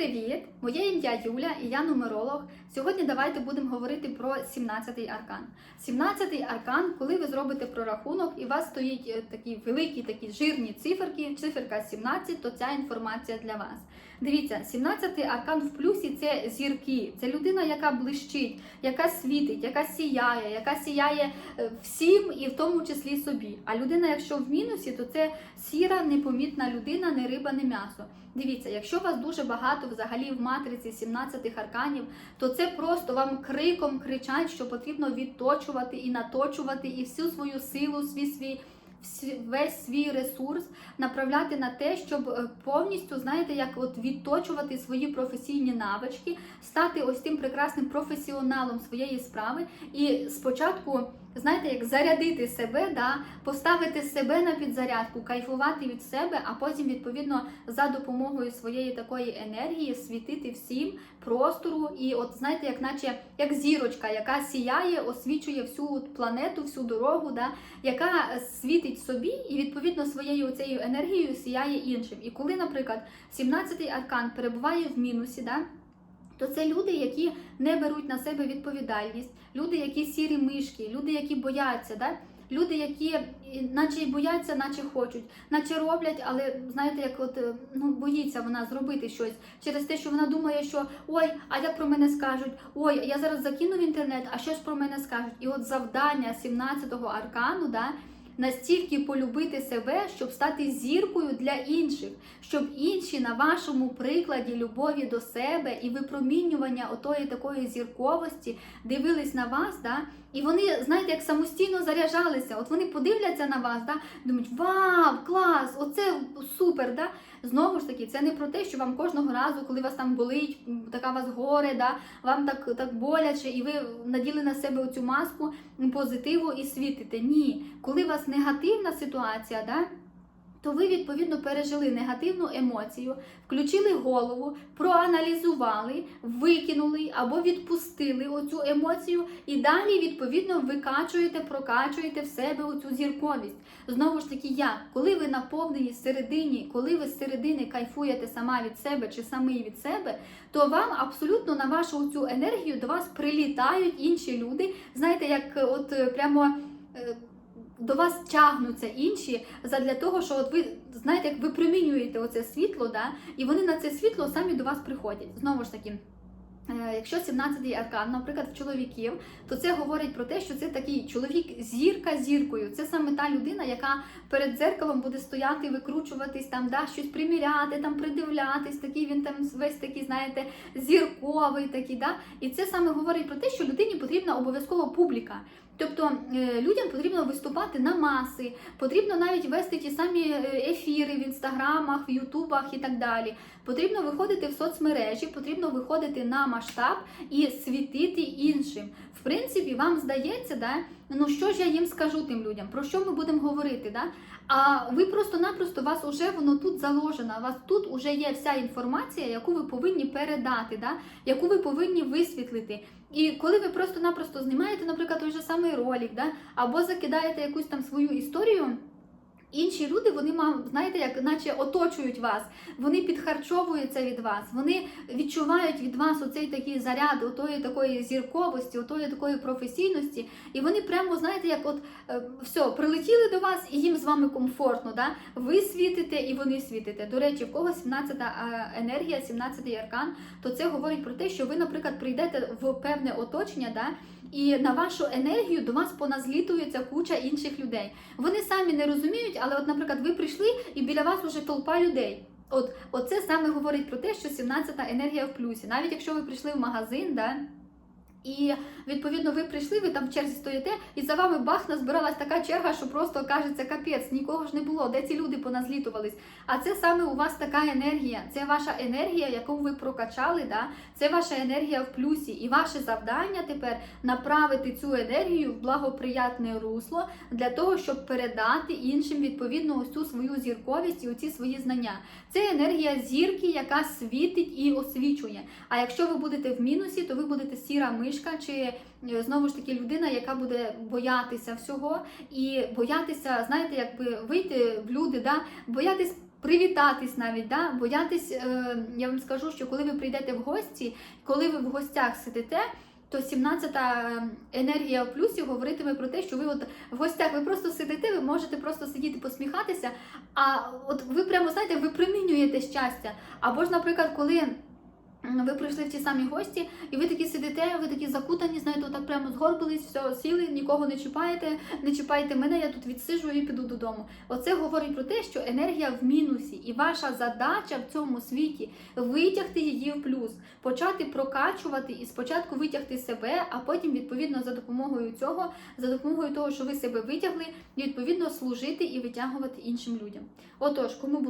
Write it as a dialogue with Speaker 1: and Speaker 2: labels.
Speaker 1: привіт! Моє ім'я Юля і я нумеролог. Сьогодні давайте будемо говорити про 17-й аркан. 17-й аркан, коли ви зробите прорахунок і у вас стоїть е, такі великі, такі жирні циферки, циферка 17, то ця інформація для вас. Дивіться, 17-й аркан в плюсі це зірки, це людина, яка блищить, яка світить, яка сіяє, яка сіяє е, всім і в тому числі собі. А людина, якщо в мінусі, то це сіра, непомітна людина, не риба, не м'ясо. Дивіться, якщо вас дуже багато взагалі в матриці 17 арканів, то це просто вам криком кричать, що потрібно відточувати і наточувати і всю свою силу, свій свій. Весь свій ресурс направляти на те, щоб е, повністю, знаєте, як от відточувати свої професійні навички, стати ось тим прекрасним професіоналом своєї справи. І спочатку, знаєте, як зарядити себе, да, поставити себе на підзарядку, кайфувати від себе, а потім, відповідно, за допомогою своєї такої енергії світити всім простору. І от знаєте, як наче як зірочка, яка сіяє, освічує всю планету, всю дорогу, да, яка світить собі і відповідно своєю цією енергією сіяє іншим. І коли, наприклад, 17-й аркан перебуває в мінусі, да, то це люди, які не беруть на себе відповідальність, люди, які сірі мишки, люди, які бояться, да? люди, які наче й бояться, наче хочуть, наче роблять, але знаєте, як от е, ну боїться вона зробити щось через те, що вона думає, що ой, а як про мене скажуть, ой, я зараз закину в інтернет, а що ж про мене скажуть? І от завдання 17-го аркану, да, настільки полюбити себе, щоб стати зіркою для інших, щоб інші на вашому прикладі любові до себе і випромінювання отої такої зірковості дивились на вас, да, і вони, знаєте, як самостійно заряджалися. От вони подивляться на вас, да, думають, вау, клас, оце супер. Да? Знову ж таки, це не про те, що вам кожного разу, коли вас там болить, така вас горе, да, вам так, так боляче, і ви наділи на себе оцю маску позитиву і світите. Ні, коли вас негативна ситуація, да, то ви відповідно пережили негативну емоцію, включили голову, проаналізували, викинули або відпустили оцю емоцію, і далі відповідно викачуєте, прокачуєте в себе оцю зірковість. Знову ж таки, як коли ви наповнені зсередині, коли ви зсередини кайфуєте сама від себе чи самий від себе, то вам абсолютно на вашу цю енергію до вас прилітають інші люди. Знаєте, як е, от е, прямо. До вас тягнуться інші задля того, що от ви знаєте, як ви примінюєте оце світло, да, і вони на це світло самі до вас приходять. Знову ж таки. Е, Якщо 17-й аркан, наприклад, в чоловіків, то це говорить про те, що це такий чоловік зірка зіркою. Це саме та людина, яка перед дзеркалом буде стояти, викручуватись, там да щось приміряти, там придивлятись. Такий він там весь такий, знаєте, зірковий такий. Да? І це саме говорить про те, що людині потрібна обов'язково публіка. Тобто е, людям потрібно виступати на маси, потрібно навіть вести ті самі е, ефіри в інстаграмах, в ютубах і так далі. Потрібно виходити в соцмережі, потрібно виходити на масштаб і світити іншим. В принципі, вам здається, да, ну що ж я їм скажу тим людям, про що ми будемо говорити? Да? А ви просто-напросто у вас уже воно тут заложено, у вас тут уже є вся інформація, яку ви повинні передати, да? яку ви повинні висвітлити. І коли ви просто-напросто знімаєте, наприклад, той же самий ролик, да? або закидаєте якусь там свою історію. Інші люди, вони мав, знаєте, як наче оточують вас, вони підхарчовуються від вас, вони відчувають від вас оцей такий заряд, отої такої зірковості, отої такої професійності, і вони прямо, знаєте, як от е, все, прилетіли до вас, і їм з вами комфортно. Да? Ви світите і вони світите. До речі, в кого 17-та енергія, 17-й аркан, то це говорить про те, що ви, наприклад, прийдете в певне оточення, да? І на вашу енергію до вас поназлітується куча інших людей. Вони самі не розуміють, але, от, наприклад, ви прийшли і біля вас уже толпа людей. От, оце саме говорить про те, що 17-та енергія в плюсі. Навіть якщо ви прийшли в магазин, да, і відповідно ви прийшли, ви там в черзі стоїте, і за вами бах назбиралась така черга, що просто кажеться капець, нікого ж не було. Де ці люди поназлітувались? А це саме у вас така енергія. Це ваша енергія, яку ви прокачали. Да? Це ваша енергія в плюсі. І ваше завдання тепер направити цю енергію в благоприятне русло для того, щоб передати іншим відповідно ось цю свою зірковість і оці свої знання. Це енергія зірки, яка світить і освічує. А якщо ви будете в мінусі, то ви будете сіра мишка, чи е, знову ж таки людина, яка буде боятися всього і боятися, знаєте, якби вийти в люди, да? боятись привітатись навіть, да? боятись, е, я вам скажу, що коли ви прийдете в гості, коли ви в гостях сидите. То 17-та енергія в плюсі говоритиме про те, що ви от в гостях ви просто сидите, ви можете просто сидіти, посміхатися, а от ви прямо знаєте, ви примінюєте щастя. Або ж, наприклад, коли ви прийшли в ті самі гості, і ви такі сидите, ви такі закутані, знаєте, отак прямо згорбились, все, сіли, нікого не чіпаєте, не чіпайте мене, я тут відсиджу і піду додому. Оце говорить про те, що енергія в мінусі, і ваша задача в цьому світі витягти її в плюс, почати прокачувати і спочатку витягти себе, а потім, відповідно, за допомогою цього, за допомогою того, що ви себе витягли, відповідно служити і витягувати іншим людям. Отож, кому